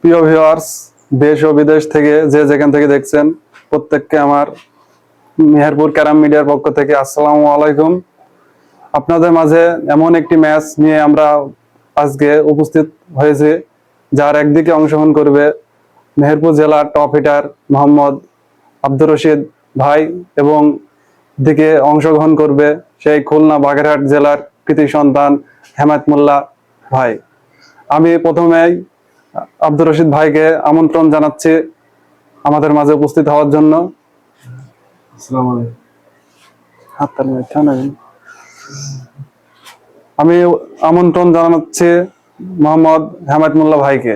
প্রিয় ভিউয়ার্স দেশ ও বিদেশ থেকে যে যেখান থেকে দেখছেন, প্রত্যেককে আমার মেহেরপুর ক্যারাম মিডিয়ার পক্ষ থেকে আসসালামু আলাইকুম। আপনাদের মাঝে এমন একটি ম্যাচ নিয়ে আমরা আজকে উপস্থিত হয়েছি, যার একদিকে অংশগ্রহণ করবে মেহেরপুর জেলার টপ হিটার মোহাম্মদ আব্দুর রশিদ ভাই এবং দিকে অংশগ্রহণ করবে সেই খুলনা বাগেরহাট জেলার কৃতি সন্তান হেমায়ত মোল্লা ভাই। আমি প্রথমেই আব্দুর রশিদ ভাইকে আমন্ত্রণ জানাচ্ছি আমাদের মাঝে উপস্থিত হওয়ার জন্য? আমি আমন্ত্রণ জানাচ্ছি মোহাম্মদ হেমায়ত মোল্লা ভাইকে।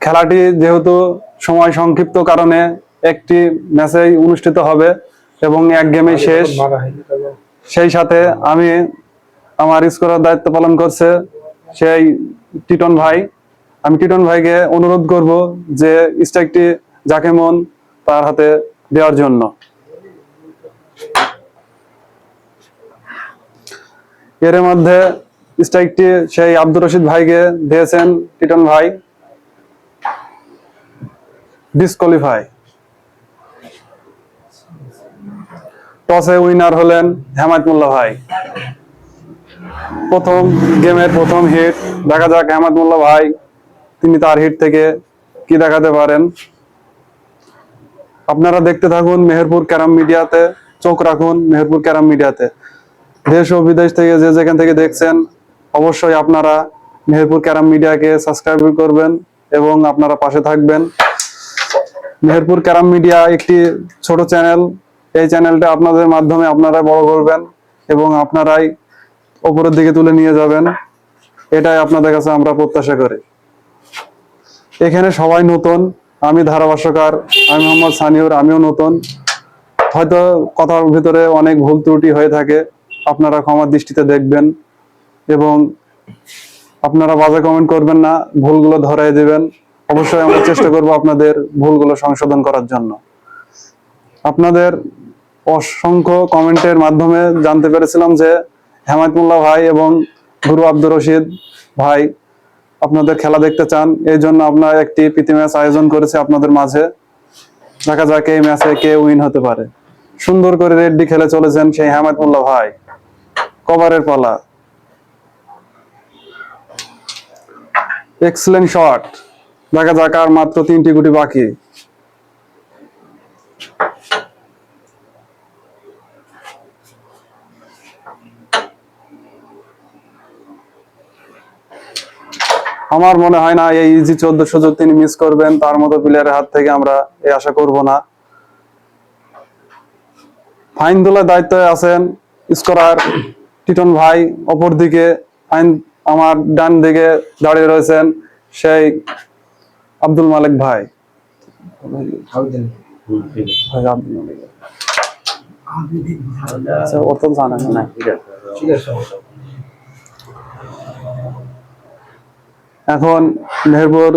খেলাটি যেহেতু সময় সংক্ষিপ্ত কারণে একটি ম্যাচেই অনুষ্ঠিত হবে এবং এক গেমে শেষ। সেই সাথে আমি আমার স্কোরার দায়িত্ব পালন করছে সেই টিটন ভাই। আমি টিটন ভাইকে অনুরোধ করব যে স্ট্রাইকটি যাকে মন তার হাতে দেওয়ার জন্য। এর মধ্যে স্ট্রাইকটি সেই আব্দুর রশিদ ভাইকে দিয়েছেন টিটন ভাই। ডিসকোয়ালিফাই। টসে উইনার হলেন হেমায়ত মোল্লা ভাই। প্রথম গেমের প্রথম হিট দেখা যাক হেমায়ত মোল্লা ভাই, তিনি তার হিট থেকে কি দেখাতে পারেন। আপনারা দেখতে থাকুন মেহেরপুর ক্যারাম মিডিয়াতে, চোখ রাখুন মেহেরপুর ক্যারাম মিডিয়াতে। দেশ ও বিদেশ থেকে যে যেখান থেকে দেখছেন, অবশ্যই আপনারা মেহেরপুর ক্যারাম মিডিয়াকে সাবস্ক্রাইব করবেন এবং আপনারা পাশে থাকবেন। মেহেরপুর ক্যারাম মিডিয়া একটি ছোট চ্যানেল এই চ্যানেলটা আপনাদের মাধ্যমে আপনারা বড় করবেন এবং আপনারাই উপরের দিকে তুলে নিয়ে যাবেন। এটাই আপনাদের কাছে আমরা প্রত্যাশা করি। এখানে সবাই নতুন, আমি ধারাভাষ্যকার, আমি মোহাম্মদ সানিউর, আমিও নতুন। হয়তো কথার ভিতরে অনেক ভুল ত্রুটি হয়ে থাকে, আপনারা ক্ষমার দৃষ্টিতে দেখবেন এবং আপনারা বাজে কমেন্ট করবেন না, ভুলগুলো ধরাই দেবেন। অবশ্যই আমরা চেষ্টা করব আপনাদের ভুলগুলো সংশোধন করার জন্য। আপনাদের অসংখ্য কমেন্টের মাধ্যমে জানতে পেরেছিলাম যে হেমায়তুল্লাহ ভাই এবং গুরু আব্দুর রশিদ ভাই আপনাদের খেলা দেখতে চান, এই জন্য আপনার একটি প্রীতি ম্যাচ আয়োজন করেছে আপনাদের মাঝে। দেখা যাক এই ম্যাচে কে উইন হতে পারে। সুন্দর করে রেড্ডি খেলে চলেছেন সেই হেমায়তুল্লাহ ভাই। কভারের পালা। এক্সেলেন্ট শট দেখা যাক আর মাত্র তিনটি গুটি বাকি। আমার মনে হয় না এই ইজি চোদ্দ সুযোগ তিনি মিস করবেন তার মতো প্লেয়ারের হাত থেকে আমরা এই আশা করব না। ফাইন তোলার দায়িত্বে আছেন স্কোরার টিটন ভাই অপর দিকে ফাইন আমার ডান দিকে দাঁড়িয়ে রয়েছেন সেই আব্দুল মালিক ভাই। আচ্ছা, ওর তো জানেন না। এখন মেহেরপুর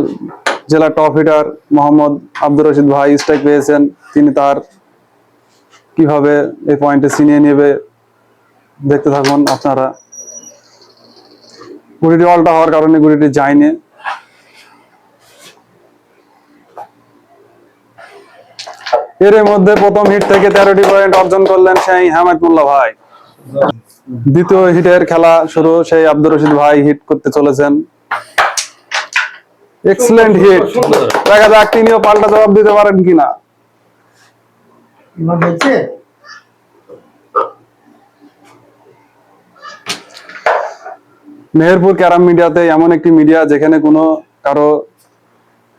জেলা টপ হিটার মোহাম্মদ আব্দুর রশিদ ভাই স্ট্রাইক পেয়েছেন। তিনি তার কীভাবে এই পয়েন্টে ছিনিয়ে নেবে দেখতে থাকুন আপনারা। গুড়িটি অল্টা হওয়ার কারণে গুড়িটি যায়নি। এর মধ্যে প্রথম হিট থেকে তেরোটি পয়েন্ট অর্জন করলেন সেই হামায়তুল্লাহ ভাই। দ্বিতীয় হিটের খেলা শুরু, সেই আব্দুর রশিদ ভাই হিট করতে চলেছেন। এক্সেলেন্ট হিট দেখা যাক তিনিও পাল্টা জবাব দিতে পারেন কিনা। মেহেরপুর ক্যারাম মিডিয়াতে এমন একটি মিডিয়া যেখানে কোনো কারও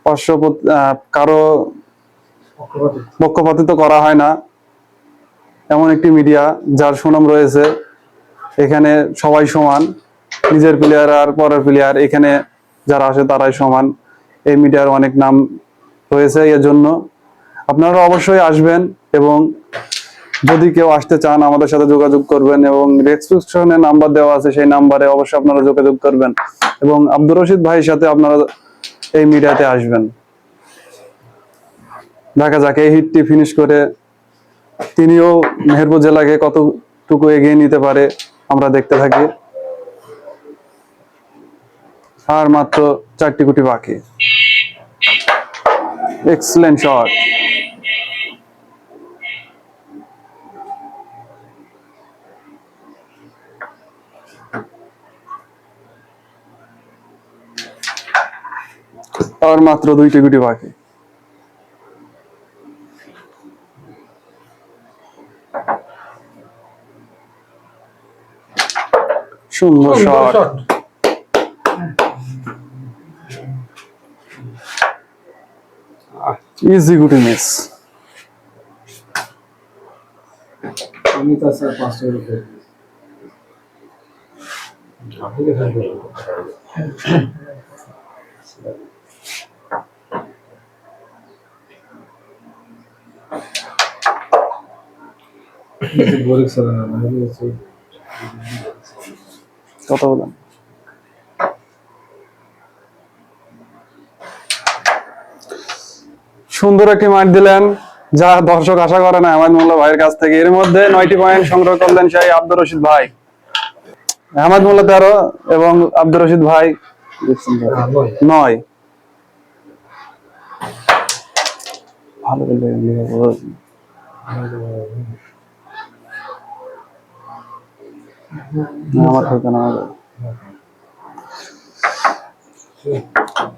পার্শ্বপত কারও পক্ষপাতিত্ব। করা হয় না। এমন একটি মিডিয়া যার সুনাম রয়েছে। এখানে সবাই সমান। নিজের প্লেয়ার আর পরের প্লেয়ার এখানে যারা আসে তারাই সমান। এই মিডিয়ার অনেক নাম রয়েছে এর জন্য আপনারা অবশ্যই আসবেন এবং যদি কেউ আসতে চান আমাদের সাথে যোগাযোগ করবেন এবং রেসক্রিপশনে নাম্বার দেওয়া আছে, সেই নাম্বারে অবশ্যই আপনারা যোগাযোগ করবেন এবং আব্দুর রশিদ ভাইয়ের সাথে আপনারা এই মিডিয়াতে আসবেন। দেখা যাক এই হিটটি ফিনিশ করে তিনিও মেহেরপুর জেলাকে কতটুকু এগিয়ে নিতে পারে, আমরা দেখতে থাকি। আর মাত্র চারটি গুটি বাকি। এক্সেলেন্ট শট আর মাত্র দুইটি গুটি বাকি। সুন্দর শট ইজি গুটি মিস আমি তো স্যার না কথা বলেন। সুন্দর একটি মাঠ দিলেন, যা দর্শক আশা করে না আহমেদ মোল্লা ভাইয়ের কাছ থেকে। এর মধ্যে নয়টি পয়েন্ট সংগ্রহ করলেন সেই আব্দুর রশিদ ভাই। আহমেদ মোল্লা তেরো এবং আব্দুর রশিদ ভাই নয়।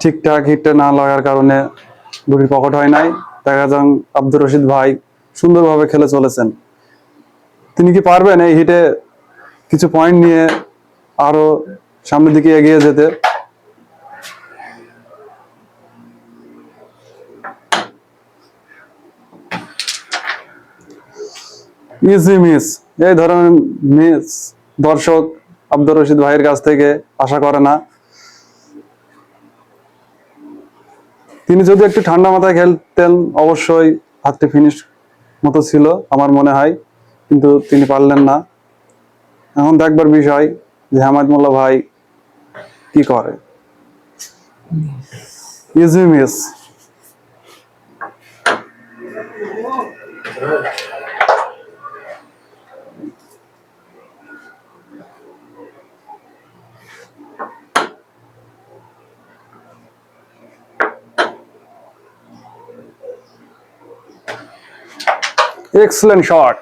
ঠিকঠাক হিটটা না লাগার কারণে গুটির পকেট হয় নাই। দেখা যান আব্দুর রশিদ ভাই সুন্দরভাবে খেলে চলেছেন। তিনি কি পারবেন এই হিটে কিছু পয়েন্ট নিয়ে আরও সামনের দিকে এগিয়ে যেতে? ইজি মিস এই ধরনের মিস দর্শক আব্দুর রশিদ ভাইয়ের কাছ থেকে আশা করে না। তিনি যদি একটু ঠান্ডা মাথায় খেলতেন, অবশ্যই হাতটি ফিনিশ মতো ছিল আমার মনে হয়, কিন্তু তিনি পারলেন না। এখন দেখবার বিষয় যে হামাদ মোল্লা ভাই কি করে। Easy miss. Excellent shot.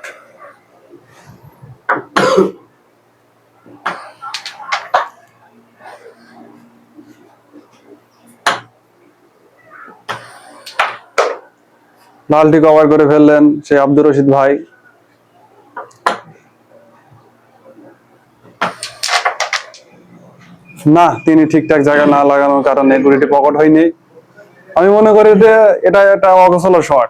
লালটি কভার করে ফেললেন সেই আব্দুর রশিদ ভাই। না, তিনি ঠিকঠাক জায়গা না লাগানোর কারণে গুলিটি পকেট হয়নি। আমি মনে করি যে এটা একটা অগোছালো শট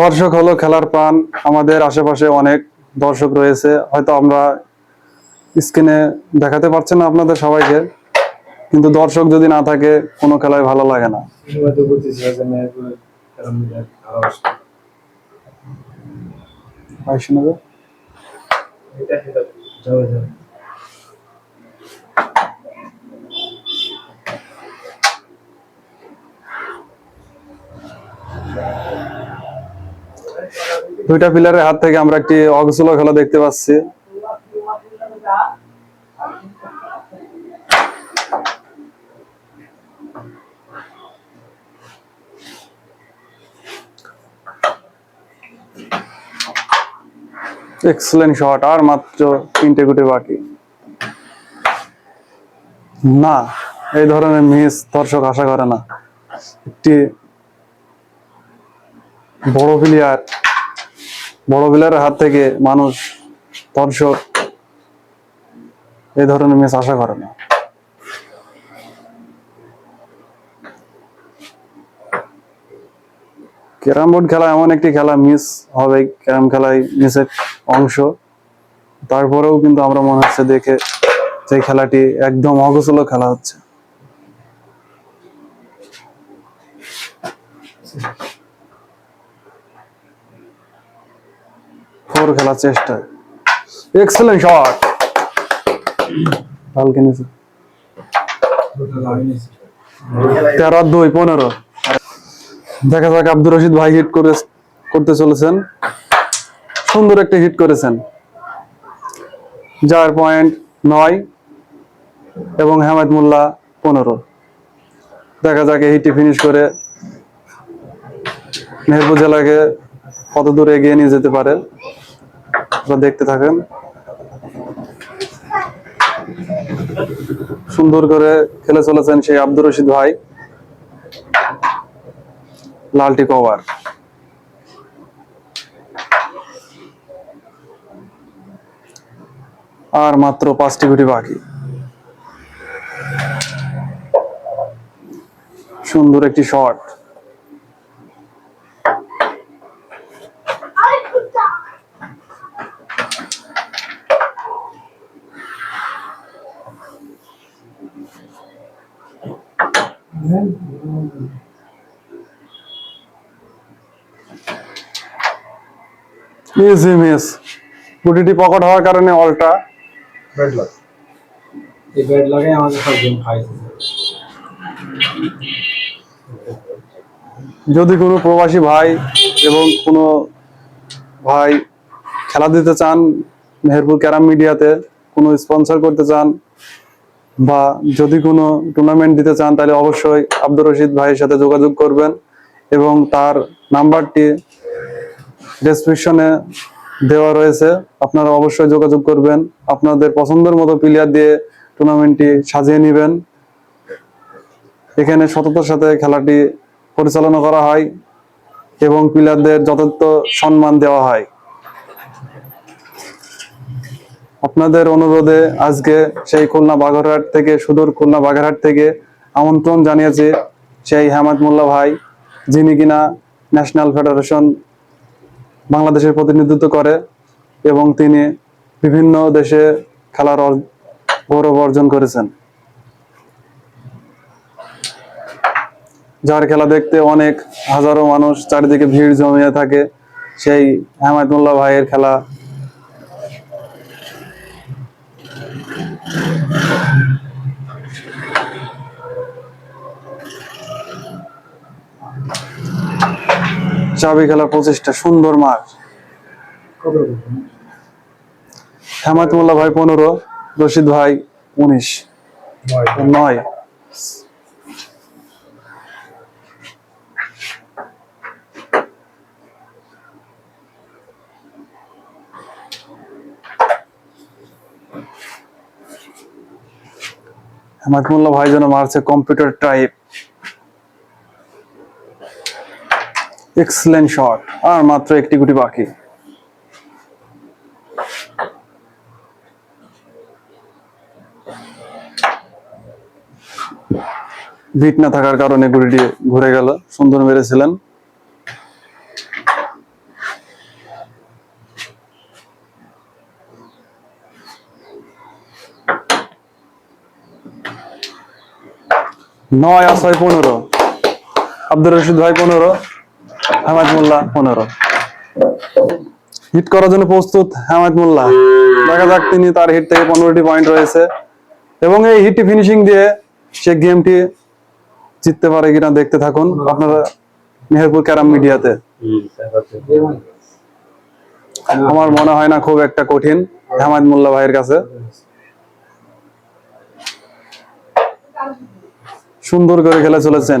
দর্শক হলো খেলার প্রাণ। আমাদের আশেপাশে অনেক দর্শক রয়েছে। হয়তো আমরা স্ক্রিনে দেখাতে পারছি না আপনাদের সবাইকে কিন্তু দর্শক যদি না থাকে কোনো খেলায় ভালো লাগে না। হয়তো করতেছি যে মেহেরপুর কারণ খারাপ আসছে ভাই শুনে যাও। এটা এটা যাবে যাবে দুইটা প্লেয়ারের হাত থেকে আমরা একটি অগোছালো খেলা দেখতে পাচ্ছি। এক্সেলেন্ট শট আর মাত্র তিনটে গুটি বাকি। না, এই ধরনের মিস দর্শক আশা করে না। একটি বড় প্লেয়ার বড় প্লেয়ারের হাত থেকে মানুষ দর্শক এই ধরনের মিস আশা করে না। ক্যারাম বোর্ড খেলা এমন একটি খেলা মিস হবে ক্যারাম খেলায় মিসের অংশ। তারপরেও কিন্তু আমরা মনে হচ্ছে দেখে যে খেলাটি একদম অগোছলো খেলা হচ্ছে। ফোর খেলার চেষ্টা। এক্সেলেন্ট শট দুটো লাইনে তেরো দুই, পনেরো। দেখা যাক আব্দুর রশিদ ভাই হিট করে, করতে চলেছেন। সুন্দর একটা হিট করেছেন। যার পয়েন্ট নয় এবং হেমায়ত মোল্লা পনেরো। দেখা যাক এই হিটটি ফিনিশ করে মেহেরপুর জেলাকে কত দূর এগিয়ে নিয়ে যেতে পারে। আপনারা দেখতে থাকেন। সুন্দর করে খেলে চলেছেন সেই আব্দুর রশিদ ভাই। লালটি কভার। আর মাত্র পাঁচটি গুটি বাকি। সুন্দর একটি শট। ইজি মিস গুটিটি পকেট হওয়ার কারণে অলটা ব্যাড লাগ এই ব্যাড লাগে আমাদের সব গেম খাইছে যদি কোনো প্রবাসী ভাই এবং কোনো ভাই খেলা দিতে চান মেহেরপুর ক্যারাম মিডিয়াতে কোনো স্পন্সর করতে চান বা যদি কোনো টুর্নামেন্ট দিতে চান তাহলে অবশ্যই আব্দুর রশিদ ভাইয়ের সাথে যোগাযোগ করবেন এবং তার নাম্বারটি ডেসক্রিপশনে দেওয়া রয়েছে। আপনারা অবশ্যই যোগাযোগ করবেন। আপনাদের পছন্দের মতো প্লেয়ার দিয়ে টুর্নামেন্টটি সাজিয়ে নেবেন। এখানে সততার সাথে খেলাটি পরিচালনা করা হয় এবং প্লেয়ারদের যথার্থ সম্মান দেওয়া হয়। আপনাদের অনুরোধে আজকে সেই খুলনা বাগেরহাট থেকে, সুদূর খুলনা বাগেরহাট থেকে আমন্ত্রণ জানিয়েছে সেই হেমাদ মোল্লা ভাই, যিনি কিনা ন্যাশনাল ফেডারেশন বাংলাদেশের প্রতিনিধিত্ব করে এবং তিনি বিভিন্ন দেশে খেলার গৌরব অর্জন করেছেন। যার খেলা দেখতে অনেক হাজারো মানুষ চারিদিকে ভিড় জমিয়ে থাকে, সেই হেমায়তুল্লাহ ভাইয়ের খেলা। চাবি খেলার প্রচেষ্টা সুন্দর মার কত হেমায়তুল্লাহ ভাই পনেরো রশিদ ভাই উনিশ নয়। নয়। হেমায়তুল্লাহ ভাই যেন মারছে কম্পিউটার টাইপ এক্সেলেন্ট শট আর মাত্র একটি গুটি বাকি। ভিট না থাকার কারণে গুলিটি ঘুরে গেল। সুন্দর মেরেছিলেন। নয় আর ছয় পনেরো। আব্দুর রশিদ ভাই পনেরো। হামাদ মোল্লা, পনেরো। হিট করার জন্য প্রস্তুত হামাদ মোল্লা। দেখা যাক তিনি তার হিট থেকে পনেরোটি পয়েন্ট রয়েছে। এবং এই হিটটি ফিনিশিং দিয়ে সে গেমটি জিততে পারে কিনা দেখতে থাকুন। আপনারা মেহেরপুর ক্যারাম মিডিয়াতে। আমার মনে হয় না খুব একটা কঠিন হামাদ মোল্লা ভাইয়ের কাছে। সুন্দর করে খেলে চলেছেন।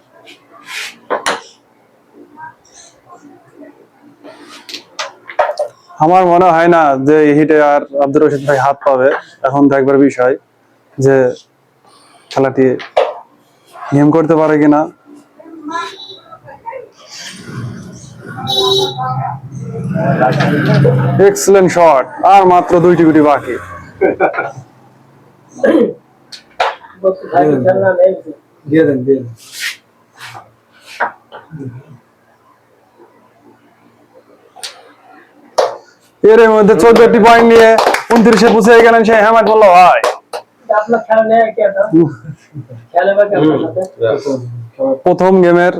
আমার মনে হয় না যে হিটে আর আব্দুর রশিদ ভাই হাত পাবে। এখন দেখবার বিষয় যে খেলাটি নিয়ম করতে পারে কিনা। এক্সেলেন্ট শট আর মাত্র দুইটি গুটি বাকি। দিয়ে দেন দিয়ে দেন। এর মধ্যে চোদ্দটি পয়েন্ট নিয়ে উনত্রিশে পৌঁছে গেলেন সেই হেমাদ বলল ভাই প্রথম গেমের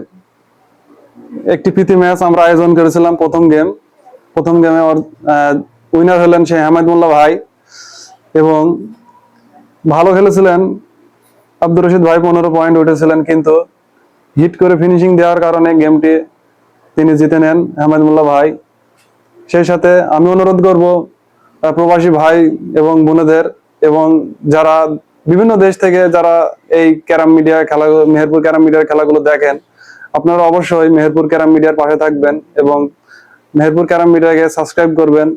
একটি প্রীতি ম্যাচ আমরা আয়োজন করেছিলাম, প্রথম গেম। প্রথম গেমে উইনার হলেন সেই হামাদ মোল্লা ভাই এবং ভালো খেলেছিলেন। আব্দুর রশিদ ভাই পনেরো পয়েন্ট উঠেছিলেন, কিন্তু হিট করে ফিনিশিং দেওয়ার কারণে গেমটি তিনি জিতে নেন আহমেদ মোল্লা ভাই। সেই সাথে আমি অনুরোধ করব প্রবাসী ভাই এবং বোনেদের এবং যারা বিভিন্ন দেশ থেকে যারা এই ক্যারাম মিডিয়া খেলা মেহেরপুর ক্যারাম মিডিয়ার খেলাগুলো দেখেন, আপনারা অবশ্যই মেহেরপুর ক্যারাম মিডিয়ার পাশে থাকবেন এবং মেহেরপুর ক্যারাম মিডিয়াকে সাবস্ক্রাইব করবেন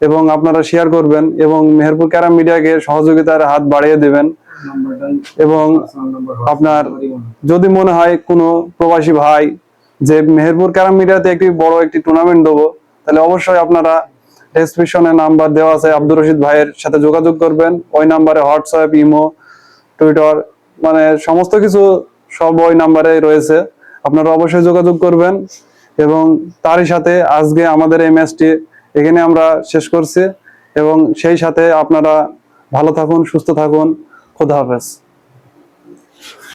এবং আপনারা শেয়ার করবেন এবং মেহেরপুর ক্যারাম মিডিয়াকে সহযোগিতার হাত বাড়িয়ে দেবেন এবং আপনার যদি মনে হয় কোনো প্রবাসী ভাই যে মেহেরপুর ক্যারাম মিডিয়াতে একটি বড় একটি টুর্নামেন্ট দেবো তাহলে অবশ্যই আপনারা ডেসক্রিপশনে নাম্বার দেওয়া আছে। আব্দুর রশিদ ভাইয়ের সাথে যোগাযোগ করবেন। ওই নাম্বারে হোয়াটসঅ্যাপ ইমো টুইটার মানে সমস্ত কিছু সব ওই নাম্বারে রয়েছে। আপনারা অবশ্যই যোগাযোগ করবেন এবং তারই সাথে আজকে আমাদের এই ম্যাচটি এখানে আমরা শেষ করছি এবং সেই সাথে আপনারা ভালো থাকুন, সুস্থ থাকুন। খোদা হাফেজ।